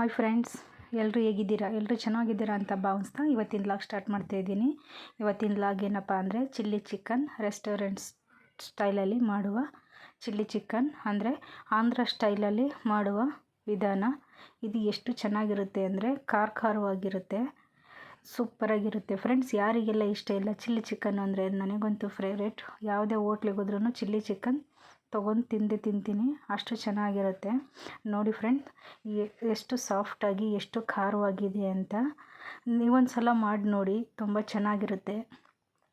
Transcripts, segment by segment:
Hi friends ಎಲ್ಲರೂ ಹೇಗಿದ್ದೀರಾ? ಎಲ್ಲರೂ ಚೆನ್ನಾಗಿದ್ದೀರಾ ಅಂತ ಭಾವಿಸ್ತಾ ಇವತ್ತಿನ ಲಾಗ್ ಸ್ಟಾರ್ಟ್ ಮಾಡ್ತಾ ಇದ್ದೀನಿ. ಇವತ್ತಿನ ಲಾಗ್ ಏನಪ್ಪ ಅಂದರೆ ಚಿಲ್ಲಿ ಚಿಕನ್ ರೆಸ್ಟೋರೆಂಟ್ಸ್ ಸ್ಟೈಲಲ್ಲಿ ಮಾಡುವ ಚಿಲ್ಲಿ ಚಿಕನ್ ಅಂದರೆ ಆಂಧ್ರ ಸ್ಟೈಲಲ್ಲಿ ಮಾಡುವ ವಿಧಾನ. ಇದು ಎಷ್ಟು ಚೆನ್ನಾಗಿರುತ್ತೆ ಅಂದರೆ ಖಾರ ಖಾರವಾಗಿರುತ್ತೆ ಸೂಪರಾಗಿರುತ್ತೆ ಫ್ರೆಂಡ್ಸ್ ಯಾರಿಗೆಲ್ಲ ಇಷ್ಟ ಇಲ್ಲ ಚಿಲ್ಲಿ ಚಿಕನ್ ಅಂದರೆ, ನನಗಂತೂ ಫೇವ್ರೇಟ್ ಯಾವುದೇ ಹೋಟ್ಲಿಗೆ ಹೋದ್ರೂ ಚಿಲ್ಲಿ ಚಿಕನ್ ತೊಗೊಂಡು ತಿಂದು ತಿಂತೀನಿ. ಅಷ್ಟು ಚೆನ್ನಾಗಿರುತ್ತೆ. ನೋಡಿ ಫ್ರೆಂಡ್ ಎಷ್ಟು ಸಾಫ್ಟಾಗಿ ಎಷ್ಟು ಖಾರವಾಗಿದೆ ಅಂತ ನೀವೊಂದು ಸಲ ಮಾಡಿ ನೋಡಿ. ತುಂಬ ಚೆನ್ನಾಗಿರುತ್ತೆ.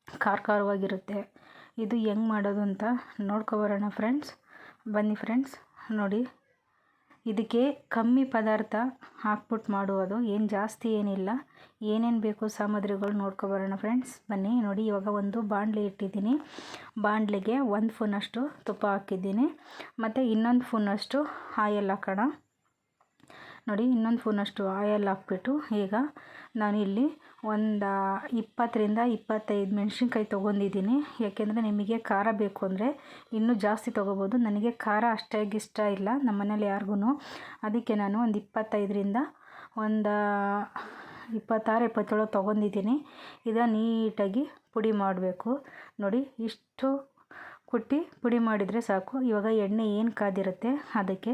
ಖಾರ ಖಾರವಾಗಿರುತ್ತೆ. ಇದು ಹೆಂಗೆ ಮಾಡೋದು ಅಂತ ನೋಡ್ಕೊಬರೋಣ ಫ್ರೆಂಡ್ಸ್ ಬನ್ನಿ ಫ್ರೆಂಡ್ಸ್ ನೋಡಿ. ಇದಕ್ಕೆ ಕಮ್ಮಿ ಪದಾರ್ಥ ಹಾಕ್ಬಿಟ್ಟು ಮಾಡುವುದು ಏನು ಜಾಸ್ತಿ ಏನಿಲ್ಲ. ಏನೇನು ಬೇಕು ಸಾಮಗ್ರಿಗಳು ನೋಡ್ಕೊಬರೋಣ ಫ್ರೆಂಡ್ಸ್ ಬನ್ನಿ, ನೋಡಿ, ಇವಾಗ ಒಂದು ಬಾಣಲೆ ಇಟ್ಟಿದ್ದೀನಿ. ಬಾಣಲೆಗೆ ಒಂದು ಫೂನಷ್ಟು ತುಪ್ಪ ಹಾಕಿದ್ದೀನಿ. ಮತ್ತು ಇನ್ನೊಂದು ಫೂನಷ್ಟು ಆಯಲ್ ಹಾಕೋಣ. ನೋಡಿ, ಇನ್ನೊಂದು ಫೋನಷ್ಟು ಆಯಲ್ ಹಾಕ್ಬಿಟ್ಟು, ಈಗ ನಾನಿಲ್ಲಿ ಒಂದು ಇಪ್ಪತ್ತರಿಂದ ಇಪ್ಪತ್ತೈದು ಮೆಣಸಿನ್ಕಾಯಿ ತೊಗೊಂಡಿದ್ದೀನಿ. ಯಾಕೆಂದರೆ ನಿಮಗೆ ಖಾರ ಬೇಕು ಅಂದರೆ ಇನ್ನೂ ಜಾಸ್ತಿ ತೊಗೋಬೋದು. ನನಗೆ ಖಾರ ಅಷ್ಟಾಗಿ ಇಷ್ಟ ಇಲ್ಲ ನಮ್ಮ ಮನೇಲಿ ಯಾರಿಗೂ ಅದಕ್ಕೆ ನಾನು ಒಂದು ಇಪ್ಪತ್ತೈದರಿಂದ ಒಂದು ಇಪ್ಪತ್ತಾರು, ಇಪ್ಪತ್ತೇಳು ತೊಗೊಂಡಿದ್ದೀನಿ. ಇದನ್ನು ನೀಟಾಗಿ ಪುಡಿ ಮಾಡಬೇಕು. ನೋಡಿ, ಇಷ್ಟು ಕುಟ್ಟಿ ಪುಡಿ ಮಾಡಿದರೆ ಸಾಕು. ಇವಾಗ ಎಣ್ಣೆ ಏನು ಕಾದಿರುತ್ತೆ ಅದಕ್ಕೆ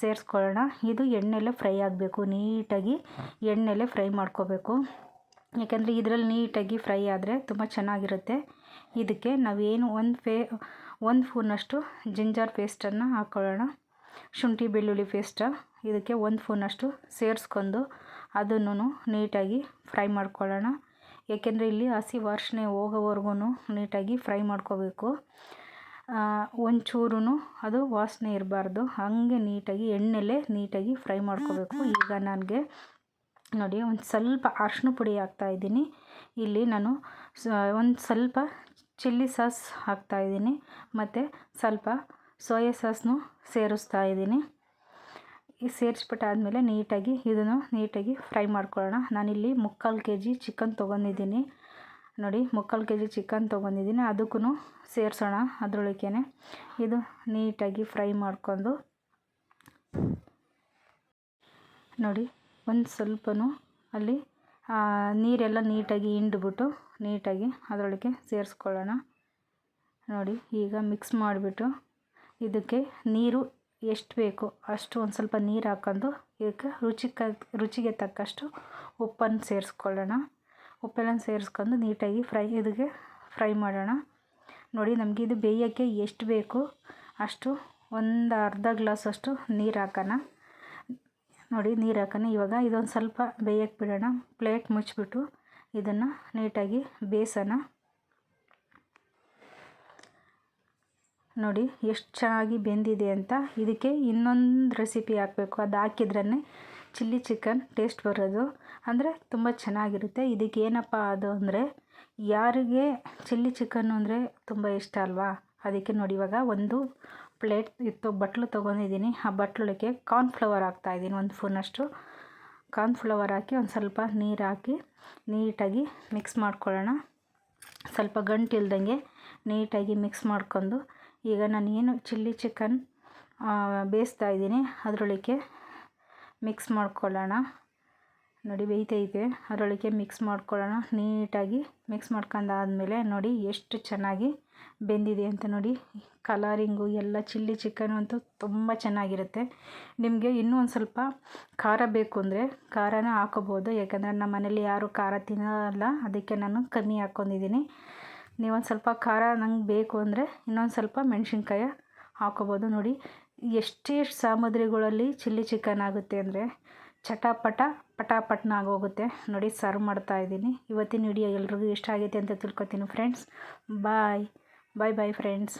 ಸೇರಿಸ್ಕೊಳ್ಳೋಣ. ಇದು ಎಣ್ಣೆಲ್ಲ ಫ್ರೈ ಆಗಬೇಕು. ನೀಟಾಗಿ ಎಣ್ಣೆಲೆ ಫ್ರೈ ಮಾಡ್ಕೋಬೇಕು. ಯಾಕೆಂದರೆ ಇದರಲ್ಲಿ ನೀಟಾಗಿ ಫ್ರೈ ಆದರೆ ತುಂಬ ಚೆನ್ನಾಗಿರುತ್ತೆ. ಇದಕ್ಕೆ ನಾವೇನು ಒಂದು ಫೇ, ಒಂದು ಫೂನಷ್ಟು ಜಿಂಜರ್ ಪೇಸ್ಟನ್ನು ಹಾಕ್ಕೊಳ್ಳೋಣ ಶುಂಠಿ ಬೆಳ್ಳುಳ್ಳಿ ಪೇಸ್ಟ. ಇದಕ್ಕೆ ಒಂದು ಫೂನಷ್ಟು ಸೇರಿಸ್ಕೊಂಡು ಅದನ್ನು ನೀಟಾಗಿ ಫ್ರೈ ಮಾಡ್ಕೊಳ್ಳೋಣ. ಏಕೆಂದರೆ ಇಲ್ಲಿ ಹಸಿ ವಾಸನೆ ಹೋಗೋವರೆಗೂ ನೀಟಾಗಿ ಫ್ರೈ ಮಾಡ್ಕೋಬೇಕು. ಒಂಚೂರು ಅದು ವಾಸನೆ ಇರಬಾರ್ದು. ಹಾಗೆ ನೀಟಾಗಿ ಎಣ್ಣೆಲೆ ನೀಟಾಗಿ ಫ್ರೈ ಮಾಡ್ಕೋಬೇಕು. ಈಗ ನನಗೆ ನೋಡಿ ಒಂದು ಸ್ವಲ್ಪ ಅರ್ಶಿನ ಪುಡಿ ಹಾಕ್ತಾಯಿದ್ದೀನಿ ಇಲ್ಲಿ ನಾನು ಒಂದು ಸ್ವಲ್ಪ ಚಿಲ್ಲಿ ಸಾಸ್ ಹಾಕ್ತಾಯಿದ್ದೀನಿ ಮತ್ತು ಸ್ವಲ್ಪ ಸೋಯಾ ಸಾಸ್ನು ಸೇರಿಸ್ತಾ ಇದ್ದೀನಿ. ಈ ಸೇರಿಸ್ಬಿಟ್ಟಾದಮೇಲೆ ನೀಟಾಗಿ ಇದನ್ನು ನೀಟಾಗಿ ಫ್ರೈ ಮಾಡ್ಕೊಳ್ಳೋಣ. ನಾನಿಲ್ಲಿ ಮುಕ್ಕಾಲು ಕೆ ಜಿ ಚಿಕನ್ ತೊಗೊಂಡಿದ್ದೀನಿ. ನೋಡಿ, ಮುಕ್ಕಾಲು ಕೆ ಜಿ ಚಿಕನ್ ತೊಗೊಂಡಿದ್ದೀನಿ. ಅದಕ್ಕೂ ಸೇರಿಸೋಣ ಅದರೊಳಗೇ ಇದು ನೀಟಾಗಿ ಫ್ರೈ ಮಾಡ್ಕೊಂಡು. ನೋಡಿ, ಒಂದು ಸ್ವಲ್ಪನೂ ಅಲ್ಲಿ ನೀರೆಲ್ಲ ನೀಟಾಗಿ ಹಿಂಡ್ಬಿಟ್ಟು ನೀಟಾಗಿ ಅದರೊಳಗೆ ಸೇರಿಸ್ಕೊಳ್ಳೋಣ. ನೋಡಿ, ಈಗ ಮಿಕ್ಸ್ ಮಾಡಿಬಿಟ್ಟು ಇದಕ್ಕೆ ನೀರು ಎಷ್ಟು ಬೇಕು, ಅಷ್ಟು ಒಂದು ಸ್ವಲ್ಪ ನೀರು ಹಾಕ್ಕೊಂಡು ಇದಕ್ಕೆ ರುಚಿಕ, ರುಚಿಗೆ ತಕ್ಕಷ್ಟು ಉಪ್ಪನ್ನು ಸೇರಿಸ್ಕೊಳ್ಳೋಣ. ಉಪ್ಪೆಲ್ಲ ಸೇರಿಸ್ಕೊಂಡು ನೀಟಾಗಿ ಫ್ರೈ ಇದಕ್ಕೆ ಫ್ರೈ ಮಾಡೋಣ. ನೋಡಿ ನಮಗೆ ಇದು ಬೇಯೋಕ್ಕೆ ಎಷ್ಟು ಬೇಕು ಅಷ್ಟು ಒಂದು ಅರ್ಧ ಗ್ಲಾಸಷ್ಟು ನೀರು ಹಾಕೋಣ. ನೋಡಿ ನೀರು ಹಾಕೋಣ. ಇವಾಗ ಇದೊಂದು ಸ್ವಲ್ಪ ಬೇಯಕ್ಕೆ ಬಿಡೋಣ. ಪ್ಲೇಟ್ ಮುಚ್ಚಿಬಿಟ್ಟು ಇದನ್ನು ನೀಟಾಗಿ ಬೇಯಿಸೋಣ. ನೋಡಿ ಎಷ್ಟು ಚೆನ್ನಾಗಿ ಬೆಂದಿದೆ ಅಂತ. ಇದಕ್ಕೆ ಇನ್ನೊಂದು ರೆಸಿಪಿ ಹಾಕಬೇಕು. ಅದು ಹಾಕಿದ್ರೇ ಚಿಲ್ಲಿ ಚಿಕನ್ ಟೇಸ್ಟ್ ಬರೋದು. ಅಂದರೆ ತುಂಬ ಚೆನ್ನಾಗಿರುತ್ತೆ. ಇದಕ್ಕೆ ಏನಪ್ಪ ಅದು ಅಂದರೆ ಯಾರಿಗೆ ಚಿಲ್ಲಿ ಚಿಕನ್ನು ಅಂದರೆ ತುಂಬ ಇಷ್ಟ ಅಲ್ವಾ? ಅದಕ್ಕೆ ನೋಡಿ ಇವಾಗ ಒಂದು ಪ್ಲೇಟ್ ಇತ್ತು, ಬಟ್ಲು ತೊಗೊಂಡಿದ್ದೀನಿ. ಆ ಬಟ್ಲೊಳಗೆ ಕಾರ್ನ್ಫ್ಲವರ್ ಹಾಕ್ತಾಯಿದ್ದೀನಿ ಒಂದು ಸ್ಪೂನಷ್ಟು. ಕಾರ್ನ್ಫ್ಲವರ್ ಹಾಕಿ ಒಂದು ಸ್ವಲ್ಪ ನೀರು ಹಾಕಿ ನೀಟಾಗಿ ಮಿಕ್ಸ್ ಮಾಡ್ಕೊಳ್ಳೋಣ. ಸ್ವಲ್ಪ ಗಂಟು ಇಲ್ದಂಗೆ ನೀಟಾಗಿ ಮಿಕ್ಸ್ ಮಾಡ್ಕೊಂಡು ಈಗ ನಾನು ಏನು ಚಿಲ್ಲಿ ಚಿಕನ್ ಬೇಯಿಸ್ತಾ ಇದ್ದೀನಿ. ಅದರೊಳಗೆ ಮಿಕ್ಸ್ ಮಾಡ್ಕೊಳ್ಳೋಣ. ನೋಡಿ ಬೇಯ್ತೈತೆ ಅದರೊಳಗೆ ಮಿಕ್ಸ್ ಮಾಡ್ಕೊಳ್ಳೋಣ. ನೀಟಾಗಿ ಮಿಕ್ಸ್ ಮಾಡ್ಕೊಂಡಾದ್ಮೇಲೆ ನೋಡಿ ಎಷ್ಟು ಚೆನ್ನಾಗಿ ಬೆಂದಿದೆ ಅಂತ ನೋಡಿ. ಕಲರಿಂಗು ಎಲ್ಲ ಚಿಲ್ಲಿ ಚಿಕನ್ ಅಂತೂ ತುಂಬ ಚೆನ್ನಾಗಿರುತ್ತೆ. ನಿಮಗೆ ಇನ್ನೂ ಒಂದು ಸ್ವಲ್ಪ ಖಾರ ಬೇಕು ಅಂದರೆ ಖಾರನ ಹಾಕೋಬೋದು ಯಾಕಂದರೆ ನಮ್ಮ ಮನೇಲಿ ಯಾರೂ ಖಾರ ತಿನ್ನೋಲ್ಲ. ಅದಕ್ಕೆ ನಾನು ಕಮ್ಮಿ ಹಾಕ್ಕೊಂಡಿದ್ದೀನಿ. ನೀವೊಂದು ಸ್ವಲ್ಪ ಖಾರ ನಂಗೆ ಬೇಕು ಅಂದರೆ ಇನ್ನೊಂದು ಸ್ವಲ್ಪ ಮೆಣಸಿನ್ಕಾಯಿ ಹಾಕೋಬೋದು. ನೋಡಿ, ಎಷ್ಟೇ ಸಾಮಗ್ರಿಗಳಲ್ಲಿ ಚಿಲ್ಲಿ ಚಿಕನ್ ಆಗುತ್ತೆ ಅಂದರೆ ಚಟಾಪಟ, ಪಟಾಪಟ್ನ ಆಗೋಗುತ್ತೆ. ನೋಡಿ, ಸರ್ವ್ ಮಾಡ್ತಾ ಇದ್ದೀನಿ. ಇವತ್ತಿನ ವಿಡಿಯೋ ಎಲ್ರಿಗೂ ಇಷ್ಟ ಆಗೈತೆ ಅಂತ ತಿಳ್ಕೊತೀನಿ ಫ್ರೆಂಡ್ಸ್ ಬಾಯ್ ಬಾಯ್ ಬಾಯ್ ಫ್ರೆಂಡ್ಸ್